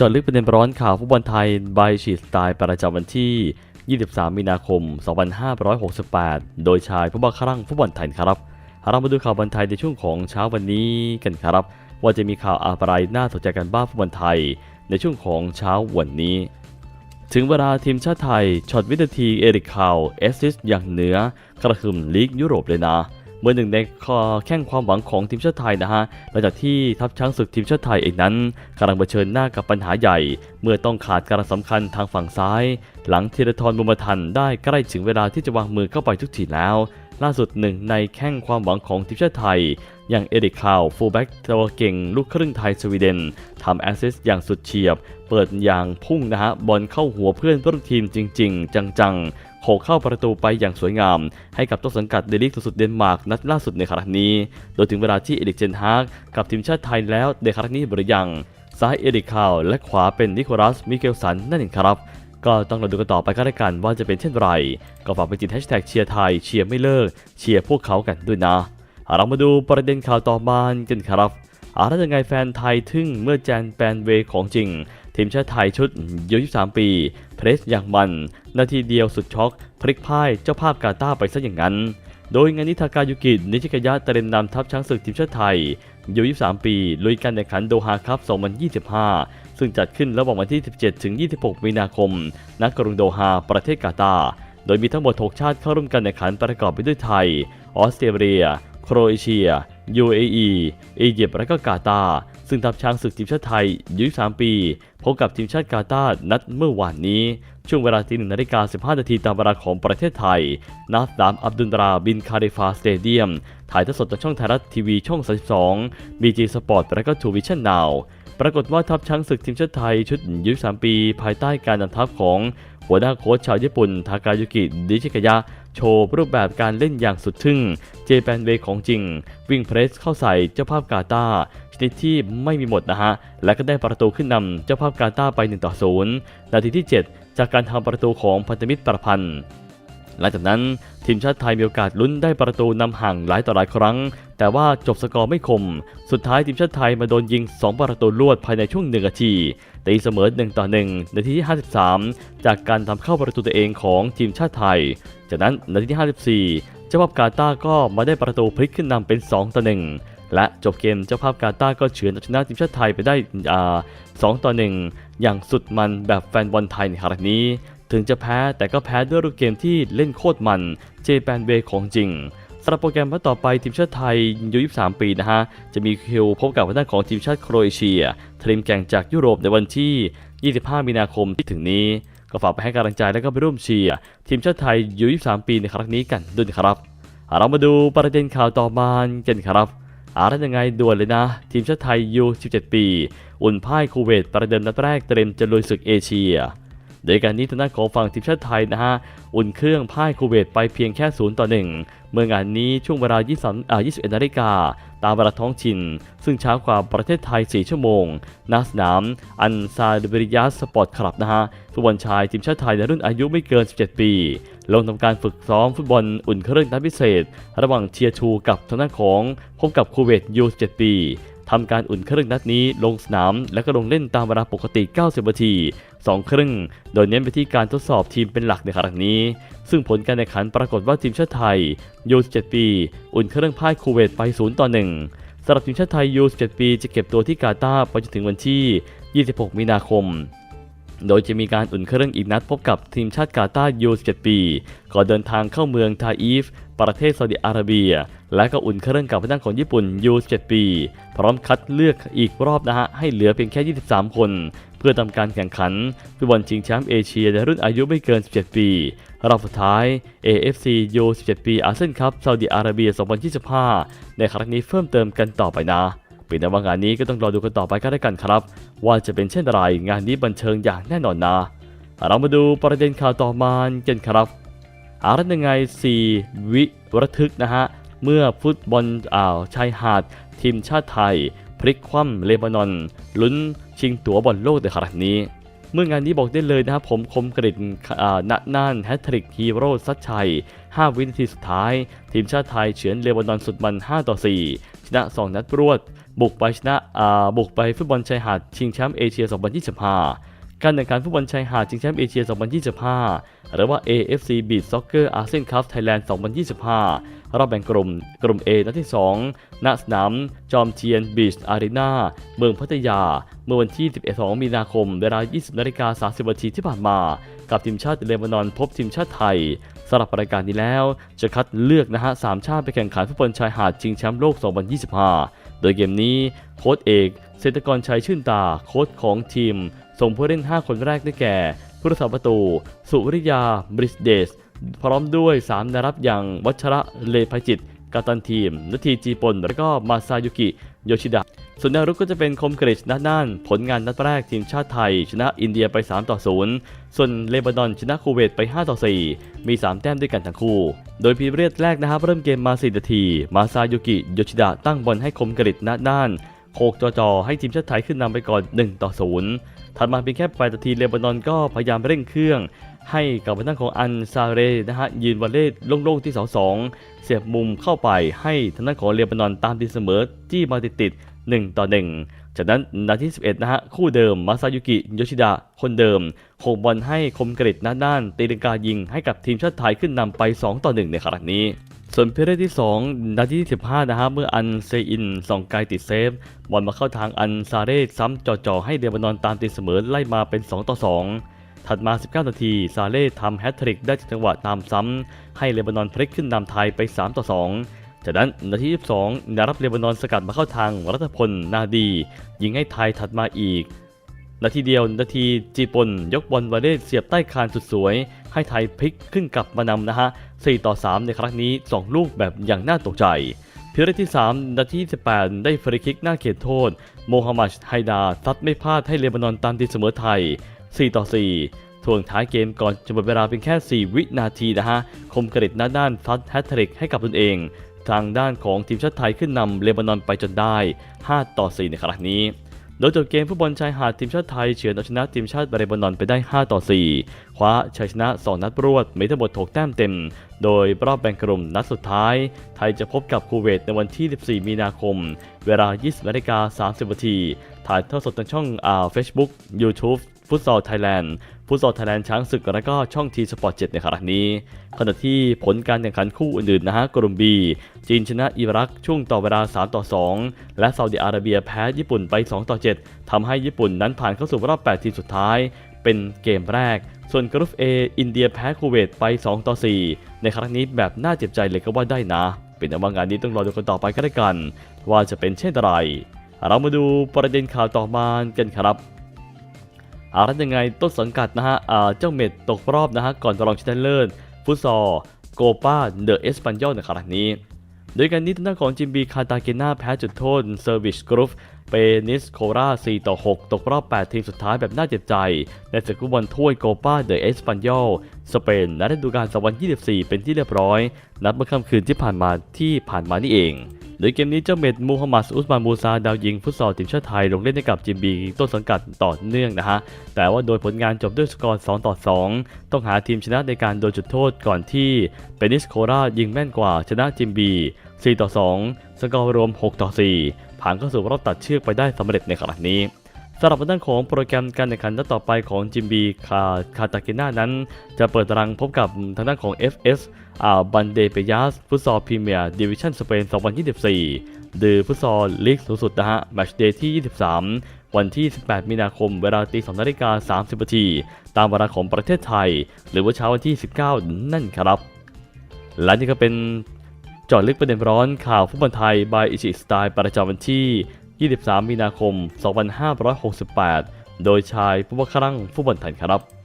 จอดลึกประเด็นร้อนข่าวฟุตบอลไทยบายชีสไตล์ประจำวันที่ 23 มีนาคม 2568 โดยชายผู้บังคับฟุตบอลไทยครับ เรามาดูข่าวบอลไทยในช่วงของเช้าวันนี้กันครับ ว่าจะมีข่าวอะไรน่าสนใจกันบ้างฟุตบอลไทย ในช่วงของเช้าวันนี้ ถึงเวลาทีมชาติไทยช็อตวินาทีเอริกคาวเอสซิสอย่างเหนือกระหึ่มลีกยุโรปเลยนะ เมื่อหนึ่งในข้อแข้งความหวังของทีมชาติไทยนะฮะหลังจากที่ทัพช้างศึกทีมชาติไทยเองนั้นกำลังเผชิญหน้ากับปัญหาใหญ่ เมื่อต้องขาดการสำคัญทางฝั่งซ้าย หลังธีรทรบุญมาทันได้ใกล้ถึงเวลาที่จะวางมือเข้าไปทุกทีแล้ว ล่าสุดหนึ่งในแข้งความหวังของทีมชาติไทย อย่างเอริกคาวฟูลแบ็กตัวเก่งลูกครึ่งไทยสวีเดนทำแอสซิสต์อย่างสุดเฉียบ เปิดอย่างพุ่งนะฮะบอลเข้าหัวเพื่อนร่วมทีมจริง ๆ จังๆโขกเข้าประตูไปอย่างสวยงาม ให้กับต้นสังกัดเดลิกสุดเดนมาร์กนัดล่าสุดในครั้งนี้ โดยถึงเวลาที่เอริกเจนฮากกับทีมชาติไทยแล้วในครั้งนี้หรือยังซ้ายเอริกคาวและขวาเป็นนิโคลัสมิเกลสันนั่นเองครับ ก็ต้องเราดูกันต่อไปก็แล้วกันว่าจะเป็นเช่นไร ก็ฝากไปติดแฮชแท็กเชียร์ไทยเชียร์ไม่เลิกเชียร์พวกเขากันด้วยนะ เรามาดูประเด็นข่าวต่อมากันครับอาถ้ายังไงแฟนไทยทึ่งเมื่อแจนแปนเวของจริง ทีมชาติไทยชุดยุ23 ปี เพรสอย่างมัน นาทีเดียวสุดช็อก พลิกพ่ายเจ้าภาพกาตาไปซะอย่างนั้น โดยงานนิทากายุกินิชิกยะเตรนนำทัพช้างศึกทีมชาติไทย ยุ23 ปี ลุยการแข่งขันโดฮาคัพ 2025 ซึ่งจัดขึ้นระหว่างวันที่ 17 ถึง 26 มีนาคม ณ กรุงโดฮา ประเทศกาตาร์โดยมีทั้งหมด 6 ชาติเข้าร่วมการแข่งขันประกอบไปด้วยไทย ออสเตรเลีย โครเอเชีย UAE อียิปต์และก็กาตาร์ ซึ่งทัพช้างศึกทีมชาติไทยยุ23ปี พบกับทีมชาติกาตาร์นัดเมื่อวานนี้ ช่วงเวลาที่1นาฬิกา15นาทีตามเวลาของประเทศไทยณสนามอับดุลราบินคาริฟาสเตเดียม ถ่ายทอดสดจากช่องไทยรัฐทีวีช่อง 32 BG Sport และก็ True Vision Now ปรากฏว่าทัพช้างศึกทีมชาติไทยชุดยุ3ปี ภายใต้การนำทัพของหัวหน้าโค้ชชาวญี่ปุ่น ทากายุกิ ดิชิกยะ โชว์รูปแบบการเล่นอย่างสุดทึ่ง เจแปนเวของจริง วิ่งเพรสเข้าใส่เจ้าภาพกาตาชนิดที่ไม่มีหมดนะฮะ และก็ได้ประตูขึ้นนำเจ้าภาพกาตาไป1ต่อ0นาทีที่ 7 จากการทำประตูของพันธมิตรประพันธ์หลังจากนั้นทีมชาติไทยมีโอกาสลุ้นได้ประตูนำห่างหลายต่อหลายครั้ง แต่ว่าจบสกอร์ไม่คม สุดท้ายทีมชาติไทยมาโดนยิง 2 ประตูลวดภายในช่วงหนึ่งนาทีตีเสมอ1ต่อ1นาทีที่ 53 จากการทำเข้าประตูตัวเองของทีมชาติไทย จากนั้นนาทีที่ 54 เจ้าภาพกาตาก็มาได้ประตูพลิกขึ้นนำเป็น 2 ต่อ 1 และจบเกมเจ้าภาพกาตาก็เฉือนเอาชนะทีมชาติไทยไปได้2ต่อ 1 อย่างสุดมันแบบแฟนบอลไทยในครั้งนี้ ถึงจะแพ้แต่ก็แพ้ด้วยรูปเกมที่เล่นโคตรมัน เจแปนเวของจริงสำหรับโปรแกรมวันต่อไปทีมชาติไทยอายุ23 ปีนะฮะ จะมีคิวพบกับทางด้านของทีมชาติโครเอเชียทีมแข่งจากยุโรปในวันที่ 25 มีนาคมที่ถึงนี้ ก็ฝากไปให้กำลังใจและก็ไปร่วมเชียร์ทีมชาติไทยอายุ23 ปีในครั้งนี้กันด้วยครับเรามาดูประเด็นข่าวต่อมากันครับอาร์ยังไงด่วนเลยนะ ทีมชาติไทยยู17 ปี อุ่นพ่ายคูเวตประเดิมนัดแรกเตรียมจะลุยศึกเอเชีย โดยการนี้ทางด้านของฝั่งทีมชาติไทยนะฮะอุ่นเครื่องพ่ายคูเวตไปเพียงแค่0ต่อ1เมื่องานนี้ช่วงเวลา23อ่า21นาฬิกาตามเวลาท้องถิ่นซึ่งช้ากว่าประเทศไทย 4 ชั่วโมงณสนามอันซาดบริยาสปอร์ตคลับนะฮะฟุตบอลชายทีมชาติไทยในรุ่นอายุไม่เกิน 17 ปี ลงทำการฝึกซ้อมฟุตบอลอุ่นเครื่องนัดพิเศษ ระหว่างเชียร์ชูกับทางด้านของพบกับคูเวตยู17ปีทำการอุ่นเครื่องนัดนี้ลงสนาม และก็ลงเล่นตามเวลาปกติ 90 นาที 2 ครึ่ง โดยเน้นไปที่การทดสอบทีมเป็นหลักในครั้งนี้ ซึ่งผลการแข่งขันปรากฏว่าทีมชาติไทยยู17ปี อุ่นเครื่องพ่ายคูเวตไป 0 ต่อ 1สำหรับทีมชาติไทยยู17ปี จะเก็บตัวที่กาตาร์ไปจนถึงวันที่ 26 มีนาคม โดยจะมีการอุ่นเครื่องอีกนัดพบกับทีมชาติกาตาร์ยู17ปี ก่อนเดินทางเข้าเมืองทาอีฟ ประเทศซาอุดิอาระเบีย และก็อุ่นเครื่องกับทางด้านของญี่ปุ่นยู17ปี พร้อมคัดเลือกอีกรอบนะฮะ ให้เหลือเพียงแค่ 23 คน เพื่อทำการแข่งขันฟุตบอลชิงแชมป์เอเชียในรุ่นอายุไม่เกิน 17 ปี รอบสุดท้าย AFC U 17ปีอาเซียนคัพซาอุดิอาระเบีย 2025 ในครั้งนี้เพิ่มเติมกันต่อไปนะ เป็นแต่ว่างานนี้ก็ต้องรอดูกันต่อไปก็ได้กันครับ ว่าจะเป็นเช่นไร งานนี้บันเทิงอย่างแน่นอนนะ เรามาดูประเด็นข่าวต่อมากันครับอารันยังไง 4 วิระทึกนะฮะ เมื่อฟุตบอลอ่าวชายหาด ทีมชาติไทย พลิกคว่ำเลบานอน ลุ้นชิงตั๋วบอลโลกในครั้งนี้ เมื่องานนี้บอกได้เลยนะครับผมคมกริตอ่าณน่านแฮตทริกฮีโร่ซัดชัย 5 วินาทีสุดท้าย ทีมชาติไทยเฉือนเลบานอนสุดมัน 5 ต่อ 4 ชนะ 2 นัดรวด บุกไปชนะบุกไปฟุตบอลชายหาดชิงแชมป์เอเชีย 2025 การแข่งขันฟุตบอลชายหาดชิงแชมป์เอเชีย 2025 หรือว่า AFC Beach Soccer ASEAN Cup Thailand 2025 รอบแบ่งกลุ่ม กลุ่ม A นัดที่ 2 ณ สนาม จอมเทียนบีชอารีนาเมืองพัทยา เมื่อวันที่ 12 มีนาคม เวลา 20 นาฬิกา 30 นาทีที่ผ่านมา กับทีมชาติเลบานอนพบทีมชาติไทยสำหรับรายการนี้แล้ว จะคัดเลือกนะฮะสามชาติไปแข่งขันฟุตบอลชายหาดชิงแชมป์โลก 2025 โดยเกมนี้โค้ชเอกเศรษฐกรชัยชื่นตาโค้ชของทีม ส่งผู้เล่น 5 คนแรกได้แก่ผู้รักษาประตู สุริยา บริสเดส พร้อมด้วย 3นารับอย่างวัชระเลภจิตกัปตันทีมนาทีจีปน และก็มาซายุกิ โยชิดะ ส่วนแนวรุกก็จะเป็นคมกริชนัดน่าน ผลงานนัดแรกทีมชาติไทย ชนะอินเดียไป3ต่อ0ส่วนเลบานอนชนะคูเวตไป5ต่อ4มี 3 แต้มด้วยกันทั้งคู่ โดยพีเรียดแรกนะครับเริ่มเกมมา4นาที มาซายุกิ โยชิดะตั้งบอลให้คมกริชนัดน่านโคกจอจอให้ทีมชาติไทยขึ้นนำไปก่อน 1 ต่อ 0 ถัดมาเพียงแค่8นาทีเลบานอนก็พยายามเร่งเครื่อง ให้กับทางด้านของอันซาเรนะฮะยืนวอลเล่โล่งๆที่เสาสองเสียบมุมเข้าไปให้ทางด้านของเลบานอนตามตีเสมอจี้มาติดๆ1ต่อ 1 จากนั้นนาที 11 นะฮะ คู่เดิมมาซายุกิโยชิดะคนเดิมโขกบอลให้คมกริตหน้าด้านตีลังกายิงให้กับทีมชาติไทยขึ้นนำไป 2 ต่อ 1 ในครั้งนี้ ส่วนเพเรที่ 2 นาทีที่15 นะฮะเมื่ออันเซอินส่องไกลติดเซฟ บอลมาเข้าทางอันซาเรซ้ำจ่อๆให้เลบานอนตามตีเสมอไล่มาเป็น 2 ต่อ 2 ถัดมา 19 นาที ซาเล่ทำแฮตทริกได้จากจังหวะตามซ้ำ ให้เลบานอนพลิกขึ้นนำไทยไป 3 ต่อ 2 จากนั้นนาที 22 นารับเลบานอนสกัดมาเข้าทางรัตพลนาดี ยิงให้ไทยถัดมาอีก นาทีเดียวนาทีจีปนยกบอลวอลเล่เสียบใต้คานสุดสวย ให้ไทยพลิกขึ้นกลับมานำนะฮะ 4 ต่อ 3 ในครั้งนี้ 2 ลูกแบบอย่างน่าตกใจเพียงที่ 3 นาที 18 ได้ฟรีคิกหน้าเขตโทษ โมฮัมหมัดไฮดาซัดไม่พลาดให้เลบานอนตามตีเสมอไทย 4 ต่อ 4 ทวงท้ายเกมก่อนจะหมดเวลาเพียงแค่ 4 วินาทีนะฮะ คมกริตหน้าด้านซัดแฮตทริกให้กับตนเอง ทางด้านของทีมชาติไทยขึ้นนำเลบานอนไปจนได้ 5 ต่อ 4 ในครั้งนี้ โดยจบเกมฟุตบอลชายหาดทีมชาติไทยเฉือนเอาชนะทีมชาติเลบานอนไปได้ 5 ต่อ 4 คว้าชัยชนะ 2 นัดรวดมีทั้งหมด6แต้มเต็ม โดยรอบแบ่งกลุ่มนัดสุดท้าย ไทยจะพบกับคูเวตในวันที่ 14 มีนาคม เวลา 20นาฬิกา30นาทีถ่ายทอดสดทางช่องอ่า Facebook YouTube ฟุตซอลไทยแลนด์ฟุตซอลไทยแลนด์ช้างศึกและก็ช่องทีสปอร์ตเจ็ดในครั้งนี้ขณะที่ผลการแข่งขันคู่อื่นๆนะฮะกลุ่ม B จีนชนะอิรักช่วงต่อเวลา 3 ต่อ 2 และซาอุดิอาระเบียแพ้ญี่ปุ่นไป 2 ต่อ 7ทำให้ญี่ปุ่นนั้นผ่านเข้าสู่รอบ 8 ทีมสุดท้าย เป็นเกมแรก ส่วนกรุ๊ป A อินเดียแพ้คูเวตไป 2 ต่อ 4 ในครั้งนี้แบบน่าเจ็บใจเลยก็ว่าได้นะ เป็นแต่ว่างานนี้ต้องรอดูกันต่อไปก็ได้กัน ว่าจะเป็นเช่นไรเรามาดูประเด็นข่าวต่อมากันครับ อารันยังไงต้นสังกัดนะฮะเจ้าเม็ดตกรอบนะฮะก่อนรองชนะเลิศฟุตซอลโกปาเดอะเอสปันยอลในครั้งนี้ โดยการนี้ทางด้านของจิมบีคาตาเกนาแพ้จุดโทษเซอร์วิสกรุ๊ปเปนิสโครา4ต่อ 6 ตกรอบ 8 ทีมสุดท้ายแบบน่าเจ็บใจ ในศึกฟุตบอลถ้วยโกปาเดอะเอสปันยอลสเปนณฤดูกาล2024 เป็นที่เรียบร้อย นัดเมื่อค่ำคืนที่ผ่านมาที่ผ่านมานี่เอง โดยเกมนี้เจ้าเม็ดมูฮัมหมัดอุสมานมูซาดาวยิงฟุตซอลทีมชาติไทยลงเล่นให้กับจิมบีต้นสังกัดต่อเนื่องนะฮะ แต่ว่าโดยผลงานจบด้วยสกอร์ 2 ต่อ 2 ต้องหาทีมชนะในการโดนจุดโทษก่อนที่เปนิสโครายิงแม่นกว่าชนะจิมบี 4 ต่อ 2 สกอร์รวม 6 ต่อ 4 ผ่านเข้าสู่รอบตัดเชือกไปได้สำเร็จในขณะนี้ สำหรับด้านของโปรแกรมการแข่งขันนัดต่อไปของจิมบีคาคาตาเกน่านั้น จะเปิดตารางพบกับทางด้านของ FS อ่าบันเดเปยาสฟุตซอลพรีเมียร์ดิวิชั่นสเปน 2024 หรือฟุตซอลลีกสูงสุดนะฮะแมตช์เดย์ที่ 23 วันที่ 18 มีนาคม เวลาตี2นาฬิกา30นาทีตามเวลาของประเทศไทย หรือว่าเช้าวันที่ 19 นั่นครับ และนี่ก็เป็นจอดลึกประเด็นร้อนข่าวฟุตบอลไทยบายอิชิสไตล์ประจำวันที่ 23 มีนาคม 2568 โดยชายผู้ว่าครั่งผู้บันทันครับ